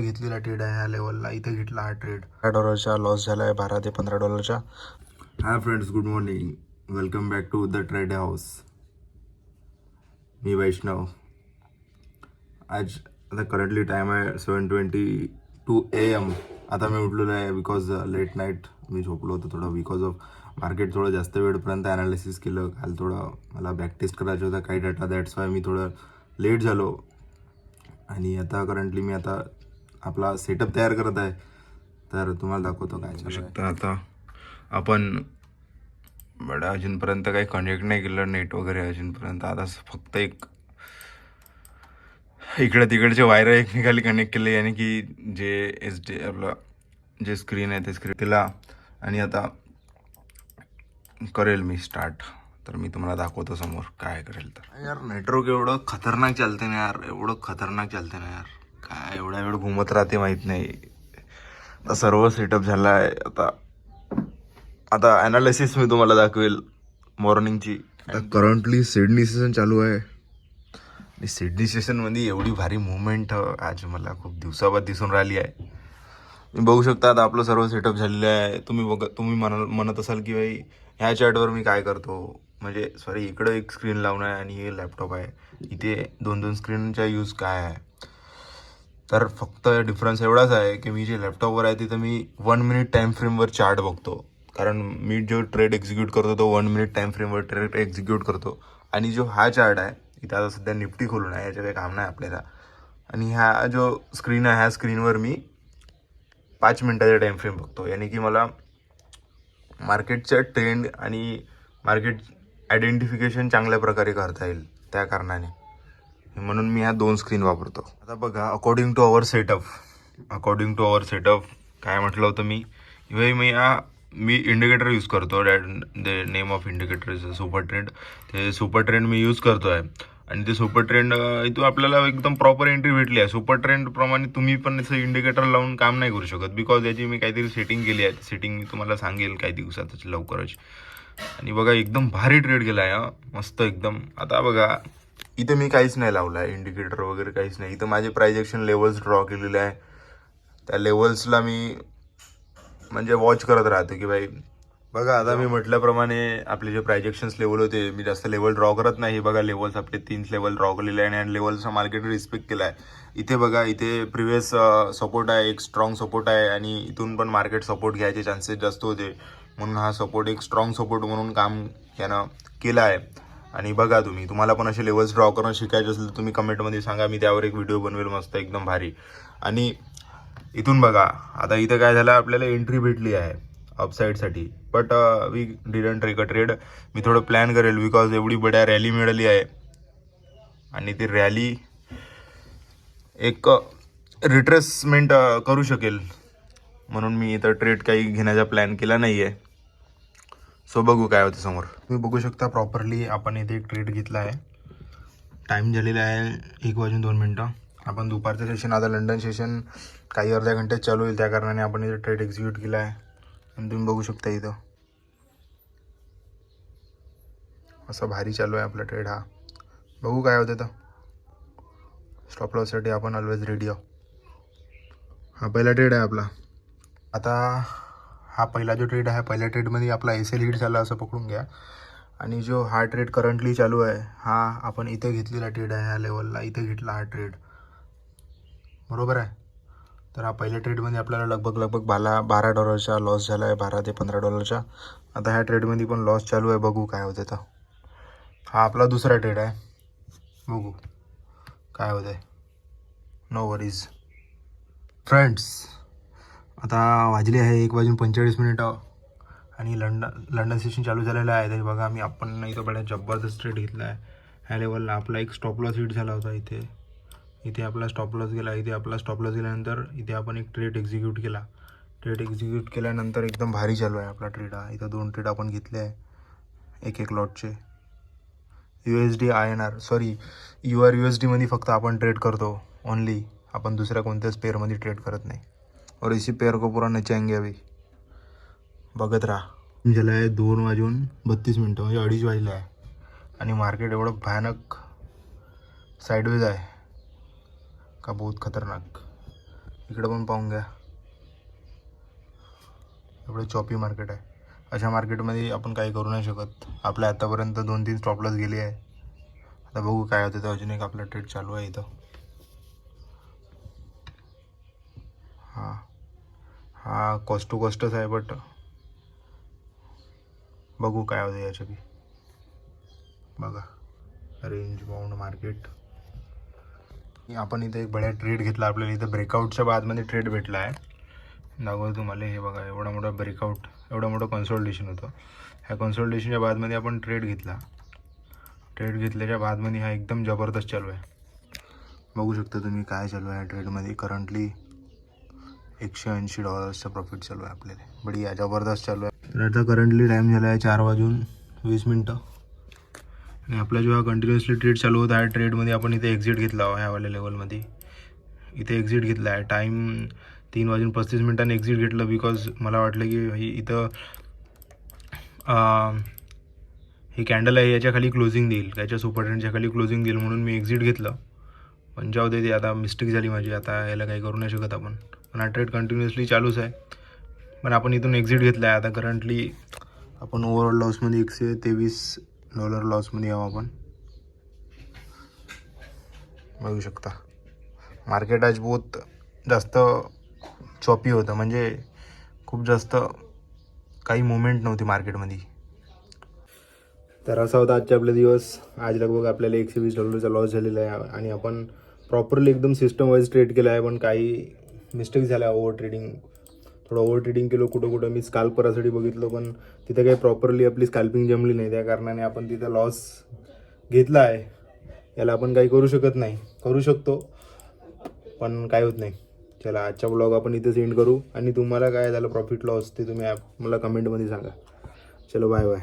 घेतलेला ट्रेड आहे ह्या लेवलला इथे घेतला हा ट्रेड बारा डॉलरचा लॉस झाला आहे बारा ते पंधरा डॉलरचा hi friends good morning welcome back to the trade house मी वैष्णव. आज आता करंटली टाईम आहे seven twenty two A M आता मी उठलेलो आहे बिकॉज लेट नाईट मी झोपलो होतो थोडं बिकॉज ऑफ मार्केट थोडं जास्त वेळपर्यंत ॲनालिसिस केलं. काल थोडं मला बॅक टेस्ट करायचं होतं काही डाटा दॅट्स वाय मी थोडं लेट झालो. आणि आता करंटली मी आता आपला सेटअप तयार करत आहे. तर तुम्हाला दाखवतो काय शकता आता आपण बट अजूनपर्यंत काही कनेक्ट नाही केलं नेट वगैरे अजूनपर्यंत. आता फक्त एक इकडे तिकडचे वायर एकमेकाली कनेक्ट केले याने की जे एस डी आपलं जे स्क्रीन आहे ते स्क्रीन तिला. आणि आता करेल मी स्टार्ट तर मी तुम्हाला दाखवतो समोर काय करेल तर. यार नेटवर्क एवढं खतरनाक चालते ना यार. एवढं खतरनाक चालते ना यार. काय एवढा वेळ घुमत राहते माहीत नाही. आता सर्व सेटअप झाला आहे आता आता ॲनालिसिस मी तुम्हाला दाखवेल मॉर्निंगची आता करंटली सिडनी सीझन चालू आहे. आणि सिडनी सेशनमध्ये एवढी भारी मुवमेंट आज मला खूप दिवसाबाद दिसून राहिली आहे. मी बघू शकता आता आपलं सर्व सेटअप झालेलं आहे. तुम्ही बघ तुम्ही म्हण म्हणत असाल की भाई ह्या चॅटवर मी काय करतो? म्हणजे सॉरी इकडं एक स्क्रीन लावून आहे आणि हे लॅपटॉप आहे. इथे दोन दोन स्क्रीनचा यूज काय आहे? तर फक्त डिफरन्स एवढाच आहे की मी जे लॅपटॉपवर आहे तिथं मी वन मिनिट टाईम फ्रेमवर चार्ट बघतो. कारण मी जो ट्रेड एक्झिक्यूट करतो तो वन मिनिट टाईम फ्रेमवर ट्रेड एक्झिक्यूट करतो. आणि जो हा चार्ट आहे इथं आता सध्या निफ्टी खोलून आहे याचं काही काम नाही आपल्याला. आणि ह्या जो स्क्रीन आहे ह्या स्क्रीनवर मी पाच मिनटाचा टाईम फ्रेम बघतो. यानी की मला मार्केटचं ट्रेंड आणि मार्केट आयडेंटिफिकेशन चांगल्या प्रकारे करता येईल त्या कारणाने. म्हणून मी ह्या दोन स्क्रीन वापरतो. आता बघा according to our setup according to our setup काय म्हटलं होतं मी? इव्हे मी हा मी इंडिकेटर यूज करतो. That the name of indicator is super trend ते सुपर ट्रेंड मी यूज करतो आहे आणि ते सुपर ट्रेंड इथून आपल्याला एकदम प्रॉपर एंट्री भेटली आहे. सुपर ट्रेंड प्रमाणे तुम्ही पण असं इंडिकेटर लावून काम नाही करू शकत. बिकॉज याची मी काहीतरी सेटिंग केली आहे. सेटिंग मी तुम्हाला सांगेल काही दिवसातच लवकरच. आणि बघा एकदम भारी ट्रेड गेला आहे मस्त एकदम. आता बघा इथं मी काहीच नाही लावलं आहे इंडिकेटर वगैरे काहीच नाही. इथं माझे प्रायजेक्शन लेवल्स ड्रॉ केलेले आहे. त्या लेवल्सला मी म्हणजे वॉच करत राहतो की भाई बघा आता मी म्हटल्याप्रमाणे आपले जे प्रायजेक्शन्स लेवल होते मी जास्त लेवल ड्रॉ करत नाही. बघा लेवल्स आपले तीन लेवल ड्रॉ केलेले आहे आणि लेवलचा मार्केट रिस्पेक्ट केला आहे. इथे बघा इथे प्रिव्हियस सपोर्ट आहे एक स्ट्रॉंग सपोर्ट आहे आणि इथून पण मार्केट सपोर्ट घ्यायचे चान्सेस जास्त होते. म्हणून हा सपोर्ट एक स्ट्रॉंग सपोर्ट म्हणून काम यानं केलं आहे. आणि बघा तुम्ही तुम्हाला पण असे लेवल्स ड्रॉ करणं शिकायचे असेल तर तुम्ही कमेंटमध्ये सांगा मी त्यावर एक व्हिडिओ बनवेल मस्त एकदम भारी. आणि इथून बघा आता इथं काय झालं आपल्याला एंट्री भेटली आहे अपसाईडसाठी but we didn't take a trade मी थोडं प्लॅन करेल बिकॉज एवढी बड्या रॅली मिळाली आहे. आणि ती रॅली एक uh, रिट्रेसमेंट uh, करू शकेल. म्हणून मी इथं ट्रेड काही घेण्याचा प्लॅन केला नाही आहे सो बघू काय होतं समोर. तुम्ही बघू शकता प्रॉपरली आपण इथे एक ट्रेड घेतला आहे. टाईम झालेला आहे एक वाजून दोन मिनटं. आपण दुपारचं सेशन आता लंडन सेशन काही अर्ध्या घंट्यात चालू होईल. त्या कारणाने आपण इथे ट्रेड एक्झिक्यूट केला आहे. आणि तुम्ही बघू शकता इथं. असं भारी चालू आहे आपला ट्रेड हा. बघू काय होतं तर स्टॉप लॉससाठी आपण ऑलवेज रेडी आहो हा पहिला ट्रेड आहे आपला. आता हा पहिला जो ट्रेड आहे पहिल्या ट्रेडमध्ये आपला एस एल हिट झाला असं पकडून घ्या. आणि जो हा ट्रेड करंटली चालू आहे हा आपण इथे घेतलेला ट्रेड आहे ह्या लेवलला इथे घेतला हा ट्रेड बरोबर आहे? तर हा पहिल्या ट्रेडमध्ये आपल्याला लगभग लगभग बाला बारा डॉलरचा लॉस झाला आहे बारा ते पंधरा डॉलरचा आता ह्या ट्रेडमध्ये पण लॉस चालू आहे बघू काय होते तर. हा आपला दुसरा ट्रेड आहे. बघू काय होतं आहे नो वरीज फ्रेंड्स आता वाजले आहे एक वाजून पंचेचाळीस मिनिटं. आणि लंडन लंडन सेशन चालू झालेलं आहे. तरी बघा मी आपण इथं बड्या जबरदस्त ट्रेड घेतला आहे ह्या लेवलला आपला एक स्टॉप लॉस हिट झाला होता इथे. इथे आपला स्टॉप लॉस गेला. इथे आपला स्टॉप लॉस गेल्यानंतर इथे आपण एक ट्रेड एक्झिक्यूट केला. ट्रेड एक्झिक्यूट केल्यानंतर एकदम भारी चालू आहे आपला ट्रेड हा. इथं दोन ट्रेड आपण घेतले आहे. एक एक लॉटचे U S D I N R sorry U R U S डीमध्ये फक्त आपण ट्रेड करतो. ओनली आपण दुसऱ्या कोणत्याच पेअरमध्ये ट्रेड करत नाही. और इसी पेअर को पुरा नचाएंगे अभी। बघत राहा। झालं आहे दोन वाजून बत्तीस मिनटं म्हणजे अडीच वाजले आहे. आणि मार्केट एवढं भयानक साईडवेज आहे. का बहुत खतरनाक. इकडं पण पाहून घ्या. एवढं चॉपी मार्केट आहे. अशा मार्केटमध्ये आपण काही करू नाही शकत. आपल्या आतापर्यंत दोन तीन स्टॉपलॉस गेली आहे. आता बघू काय होतं तर अजून एक आपला ट्रेड चालू आहे इथं. हां. हा कॉस्ट टू कॉस्टच आहे बट बघू काय होतं याच्या बी बघा रेंज बाउंड मार्केट आपण इथे एक बड्या ट्रेड घेतला आपल्याला इथं ब्रेकआउटच्या बादमध्ये ट्रेड भेटला आहे. दाखवतो तुम्हाला हे बघा एवढा मोठा ब्रेकआउट एवढं मोठं कन्सोल्टेशन होतं. ह्या कन्सोल्टेशनच्या बादमध्ये आपण ट्रेड घेतला. ट्रेड घेतल्याच्या बादमध्ये हा एकदम जबरदस्त चालू आहे. बघू शकता तुम्ही काय चालू आहे ह्या ट्रेडमध्ये करंटली एकशे ऐंशी डॉलर्सचं प्रॉफिट चालू आहे आपल्याला. बढिया जबरदस्त चालू आहे. तर आता करंटली टाईम झाला आहे चार वाजून वीस मिनटं. आणि आपला जो हा कंटिन्युअसली ट्रेड चालू होता ह्या ट्रेडमध्ये आपण इथे एक्झिट घेतला ह्यावाल्या लेवलमध्ये इथे एक्झिट घेतला आहे. टाईम तीन वाजून पस्तीस मिनिटांनी एक्झिट घेतलं बिकॉज मला वाटलं की इथं हे ही कॅन्डल आहे याच्या खाली क्लोजिंग देईल. याच्या सुपर ट्रेंडच्या खाली क्लोजिंग देईल म्हणून मी एक्झिट घेतलं. पण जाऊ दे ते आता मिस्टेक झाली माझी. आता याला काही करू नाही शकत आपण. पण हा ट्रेड कंटिन्युअसली चालूच आहे. पण आपण इथून एक्झिट घेतला आहे आता. करंटली आपण ओव्हरऑल लॉसमध्ये एकशे तेवीस डॉलर लॉसमध्ये यावं आपण. बघू शकता. मार्केट आज बहुत जास्त चॉपी होतं. म्हणजे खूप जास्त काही मुवमेंट नव्हती मार्केटमध्ये तर असा होता आजचे आपले दिवस. आज लगभग आपल्याला एकशे वीस डॉलरचा लॉस झालेला आहे. आणि आपण प्रॉपरली एकदम सिस्टम वाईज ट्रेड केला आहे. पण काही मिस्टेक झाल्या ओव्हर ट्रेडिंग थोडं ओव्हर ट्रेडिंग केलं कुठं कुठं मी स्काल्प करासाठी बघितलं पण तिथं काही प्रॉपरली आपली स्कॅल्पिंग जमली नाही. त्या कारणाने आपण तिथं लॉस घेतला आहे. याला आपण काही करू शकत नाही. करू शकतो पण काय होत नाही. चला आजचा ब्लॉग आपण इथे सेंड करू. आणि तुम्हाला काय झालं प्रॉफिट लॉस ते तुम्ही ॲप मला कमेंटमध्ये सांगा. चलो बाय बाय